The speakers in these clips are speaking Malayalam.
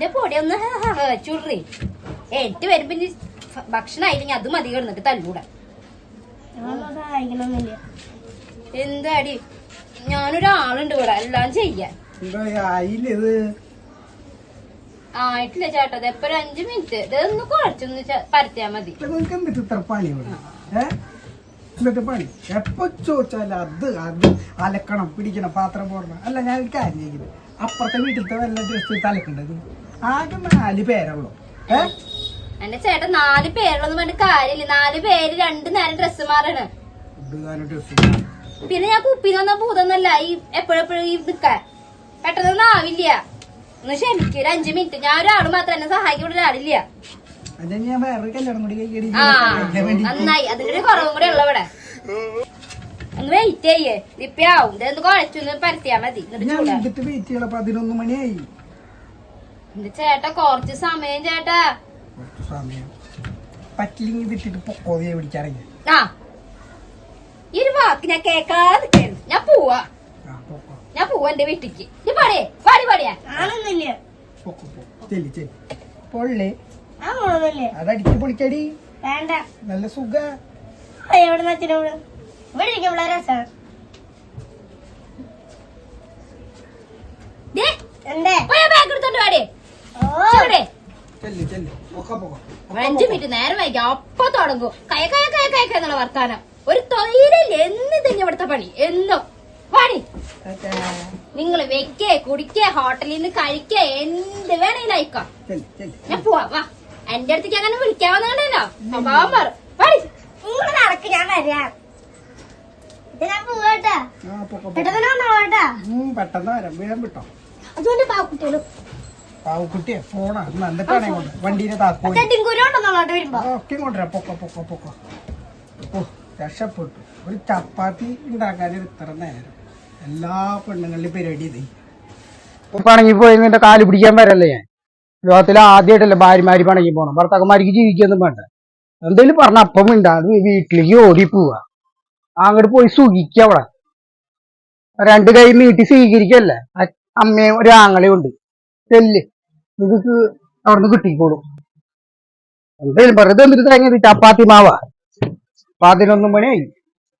എന്റെ പൊടി ഒന്ന് ചുറി എട്ട് വരുമ്പോ ഇനി ഭക്ഷണം ആയില്ലെങ്കിൽ അത് മതി കിടന്നിട്ട് തല്ലൂടാ. എന്താടി? ഞാനൊരാളുണ്ട് ഇവിടെ എല്ലാം ചെയ്യാൻ. ആയിട്ടില്ല ചേട്ടാ ഒരു അഞ്ചു മിനിറ്റ്. ഇതൊന്ന് കുറച്ചൊന്ന് പരത്തിയാ മതി. എന്നിട്ട് ഇത്ര പണി എപ്പോ ചോദിച്ചാലും അത് അത് അലക്കണം പിടിക്കണം പാത്രം പോടണം അല്ല ഞാൻ കാര്യം അപ്പുറത്തെ വീട്ടിലത്തെ വല്ല ഡ്രസ് അലക്കണ്ടത് ആകെ നാല് പേരുള്ളൂ ഏഹ് എന്റെ ചേട്ടൻ നാല് പേരുള്ളൊന്നും പറഞ്ഞ കാര്യമില്ല. നാല് പേര് രണ്ടു നേരം ഡ്രസ്സ് മാറാണ്. പിന്നെ ഞാൻ കുപ്പിന്ന് വന്ന ഭൂതൊന്നല്ല ഈ എപ്പോഴെപ്പോഴും ഈ നിക്കാൻ പെട്ടെന്നൊന്നും ആവില്ല. ഒന്ന് ക്ഷമിക്ക ഒരു അഞ്ചു മിനിറ്റ്. ഞാൻ ഒരാൾ മാത്രം എന്നെ സഹായിക്കാൻ ഒരാളില്ല. നന്നായി. അതിന്റെ കുറവും കൂടെ ഉള്ള ഇവിടെ ഒന്ന് വെയിറ്റ് ചെയ്യേ. ഇപ്പൊ ആവും ഇതൊന്ന് കുഴച്ചൊന്ന് പരത്തിയാ മതി. പതിനൊന്ന് മണിയായി. എന്റെ ചേട്ടാ കുറച്ച് സമയം ചേട്ടാ. കുറച്ച് സമയം. പറ്റില്ലെങ്കിൽ വിട്ടിട്ട് പൊക്കോതിയെ പിടിക്കാറില്ല? ആ. ഈ ഒരു വാക്ക് ഞാൻ കേക്കാതെ ഞാൻ പോവാ. ഞാൻ പോവാ എന്റെ വീട്ടിക്ക് നീ പാടിയേ പാടി പാടിയാ ചെല്ലി പൊള്ളി. അതടിച്ച് പൊളിക്കടി. വേണ്ട. നല്ല സുഖ. എവിടെ നിന്ന് അച്ഛനോട് ഇവിടെ രസമാണ് ദേ, എന്തേ പോയി ആ ബാഗ് എടുത്തോണ്ട് പാടിയേ ഓ ഇവിടെ ചെല്ലി ചെല്ലി പൊക്ക പൊക്കോ അഞ്ചു മിനിറ്റ് നേരം വൈകി. അപ്പൊ തുടങ്ങും. കയ കയ കയ കയ എന്നുള്ള വർത്താനം. ഒരു തൊഴിലില്ല എന്ന് തന്നെ ഇവിടുത്തെ പണി? എന്നും പണി നിങ്ങൾ വെക്കേ കുടിക്കേ ഹോട്ടലിൽ നിന്ന് കഴിക്കേ എന്ത് വേണേലും ചെല്ലി ഞാൻ പോവാ വാ. എന്റെ അടുത്തേക്ക് അങ്ങനെ വിളിക്കാവുന്നതാണല്ലോ സ്വഭാവം മാറും പാടി നിങ്ങൾ നടക്ക് ഞാൻ വരാം. ഞാൻ പോവാട്ടാ. ആ പൊക്കോ പൊക്കോ. പെട്ടെന്ന് വരാം. വീഴാൻ വിട്ടോ. അതുകൊണ്ട് പാക്കുട്ടികളും പാവക്കുട്ടിയെ ഫോണാ നന്നിട്ടാണ് കൊണ്ട് വണ്ടീനെ താക്കോ ഒക്കെ കൊണ്ടുവരാം. പൊക്ക പൊക്ക പൊക്ക. ഓ രക്ഷപ്പെട്ടു. ഒരു ചപ്പാത്തി ഉണ്ടാക്കാൻ ഇത്ര നേരം. എല്ലാ പെണ്ണുങ്ങളിലും പരിപാടി ഇതേ. പണങ്ങി പോയി നിന്റെ കാൽ പിടിക്കാൻ വരല്ലേ ഞാൻ? ലോകത്തിൽ ആദ്യമായിട്ടല്ലേ ഭാര്യമാര് പണങ്ങി പോണം ഭർത്താക്കന്മാർക്ക് ജീവിക്കൊന്നും വേണ്ട. എന്തെങ്കിലും പറഞ്ഞ അപ്പം ഉണ്ടാകും വീട്ടിലേക്ക് ഓടി പോവുക അങ്ങോട്ട് പോയി സുഖിക്കവിടെ അവിടെ. രണ്ട് കൈ നീട്ടി സ്വീകരിക്കല്ലേ? അമ്മയും ഒരു ആങ്ങളയും ഉണ്ട്. ചെല്ല് നിങ്ങൾക്ക് അവിടുന്ന് കിട്ടിക്കോളും. എന്തായാലും വെറുതെ എന്തിട്ട് തേങ്ങ ചപ്പാത്തി മാവാ. പതിനൊന്ന് മണിയായി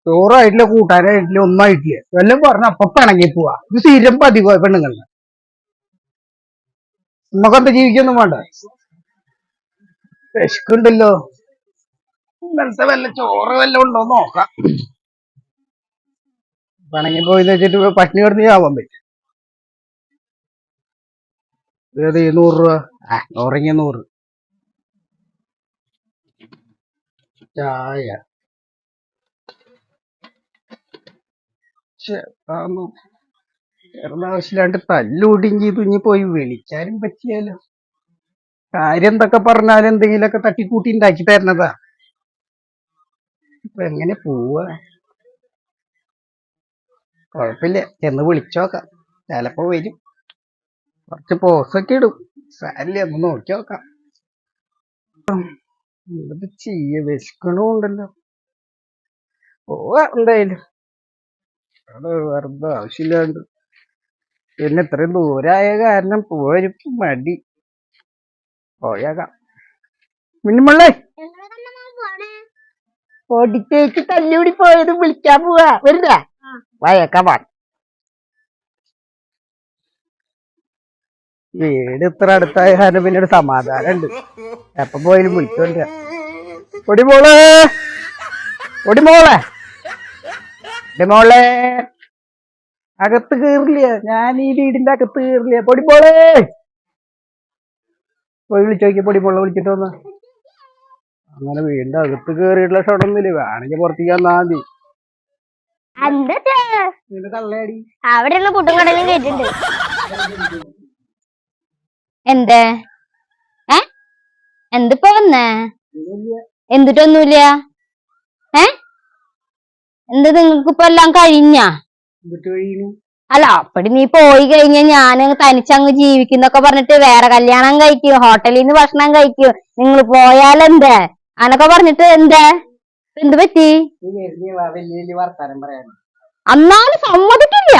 ചോറായിട്ടില്ല കൂട്ടാനായിട്ടില്ല ഒന്നായിട്ടില്ല. എല്ലാം പറഞ്ഞ അപ്പൊ പിണങ്ങി പോവാ. ഇത് സ്ഥിരം പതിവ് പെണ്ണുങ്ങളുടെ നമുക്കെന്താ ജീവിക്കൊന്നും വേണ്ട. വിശക്കുണ്ടല്ലോ. ഇന്നലത്തെ വല്ല ചോറ് വല്ല ഉണ്ടോ നോക്കാം. പിണങ്ങി പോയി വെച്ചിട്ട് പട്ടിണി കിടന്ന് ചാവാൻ പറ്റും. ഈ നൂറ് രൂപ? ആ നൂറെങ്കിൽ നൂറ്. ചായ. ആവശ്യമില്ലാണ്ട് തല്ലൂടിങ്കി തുഞ്ഞി പോയി. വിളിച്ചാലും പറ്റിയാലോ? കാര്യം എന്തൊക്കെ പറഞ്ഞാലും എന്തെങ്കിലുമൊക്കെ തട്ടിക്കൂട്ടി ഉണ്ടാക്കി തരണതാ. ഇപ്പൊ എങ്ങനെ പോവാ? കൊഴപ്പില്ല. ചെന്ന് വിളിച്ചോക്കാം. ചിലപ്പോ വരും. കുറച്ച് പോസൊക്കെ ഇടും. സാരില്ല ഒന്ന് നോക്കി നോക്കാം. ഉം, എന്ത് ചെയ്യ? വിശക്കണുണ്ടല്ലോ പോവാ എന്തായാലും. വെറുതെ ആവശ്യമില്ലാണ്ട്. പിന്നെ ഇത്രയും ദൂരായ കാരണം പോരിപ്പ് മടി. പോയേക്കാം. മിന്നുമുള്ളേ ഓടിച്ചേക്ക് തല്ലുകൂടി പോയത് വിളിക്കാൻ പോവാ. വരുന്ന വയക്കാ വാ വീട് ഇത്ര അടുത്തായ കാരണം പിന്നെ ഒരു സമാധാനം ഉണ്ട് എപ്പൊ പോയാലും വിളിച്ചോണ്ട പൊടിമോളെ പൊടിമോളെ പൊടിമോളെ അകത്ത് കേറില്ല ഞാൻ ഈ വീടിന്റെ അകത്ത് കേറില്ല പൊടിമോളെ പോയി വിളിച്ചു പൊടി പൊടിമോളെ വിളിച്ചിട്ട് വന്ന. അങ്ങനെ വീടിന്റെ അകത്ത് കേറിയിട്ടുള്ള ഷോട്ടൊന്നുമില്ല വേണമെങ്കിൽ പുറത്തേക്ക് വന്നാ മതി. അവിടെയുള്ള അവിടെ പുട്ടും കടലും കേട്ടിട്ടുണ്ട്. എന്തേ? ഏ? എന്തിപ്പോ വന്നേ? എന്തിട്ടൊന്നുമില്ല ഏ? എന്ത് നിങ്ങൾക്കിപ്പോ എല്ലാം കഴിഞ്ഞ? അല്ല അപ്പടി നീ പോയി കഴിഞ്ഞ ഞാൻ തനിച്ചങ്ങ് ജീവിക്കുന്നൊക്കെ പറഞ്ഞിട്ട് വേറെ കല്യാണം കഴിക്കും ഹോട്ടലിൽ നിന്ന് ഭക്ഷണം കഴിക്കും. നിങ്ങൾ പോയാലെന്തേ? അനൊക്കെ പറഞ്ഞിട്ട് എന്തേ? എന്ത് പറ്റി? അന്നാലും സമ്മതിക്കില്ല.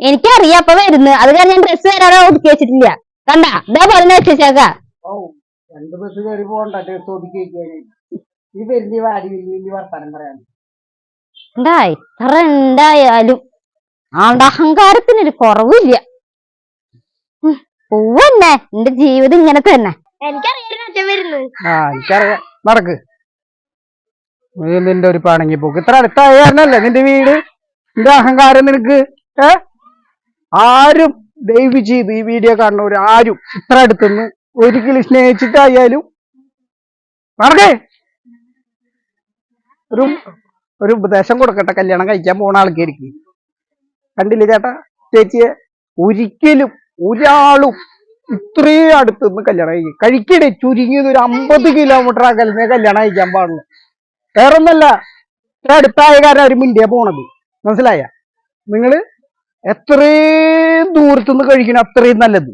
എനിക്കറിയാം അപ്പൊ വരുന്നു. അത് കാരണം ഞാൻ ഡ്രസ് വരാതെ ഒതുക്കി വെച്ചിട്ടില്ല. കണ്ട? പറഞ്ഞ വെച്ചേക്ക ഓ രണ്ട് ബസ് കയറി പോകണ്ട ഡ്രസ് ഒതുക്കി വെക്കാന് ഈ വലിയ വാരി വലിയ വലിയ വർത്താനം പറയാൻ. ഉണ്ടായി ഇത്ര ഉണ്ടായാലും ആണ്ട് അഹങ്കാരത്തിനൊരു കുറവില്ല. പോവന്നെ. എന്റെ ജീവിതം ഇങ്ങനെ തന്നെ. എനിക്കറിയാം അച്ഛൻ വരുന്നു. ആ എനിക്കറിയാം. നടക്ക് നീ നിന്റെ ഒരു പാണങ്ങി പോക്ക് ഇത്ര അടുത്തായിരുന്നല്ലേ നിന്റെ വീട്? നിന്റെ അഹങ്കാരം നിനക്ക് ഏ? ആരും ദയവ് ചെയ്ത് ഈ വീഡിയോ കാണുന്നവർ ആരും ഇത്ര അടുത്തുനിന്ന് ഒരിക്കലും സ്നേഹിച്ചിട്ടായാലും പറഞ്ഞേ ഒരു ഒരു ഉപദേശം കൊടുക്കട്ടെ കല്യാണം കഴിക്കാൻ പോണ ആൾക്കാർക്ക്. കണ്ടില്ലേ ചേട്ടാ? ചേച്ചിയെ ഒരിക്കലും ഒരാളും ഇത്രയും അടുത്തുനിന്ന് കല്യാണം കഴിക്കും കഴിക്കണേ. ചുരുങ്ങിയത് ഒരു അമ്പത് കിലോമീറ്റർ അകലെ കല്യാണം കഴിക്കാൻ പാടുള്ളൂ. വേറൊന്നല്ല ഇത്ര അടുത്തായ കാരണം അവർ മിണ്ടിയാ പോണത്. മനസ്സിലായ? നിങ്ങൾ എത്രയും ദൂരത്തുനിന്ന് കഴിക്കണം അത്രയും നല്ലത്.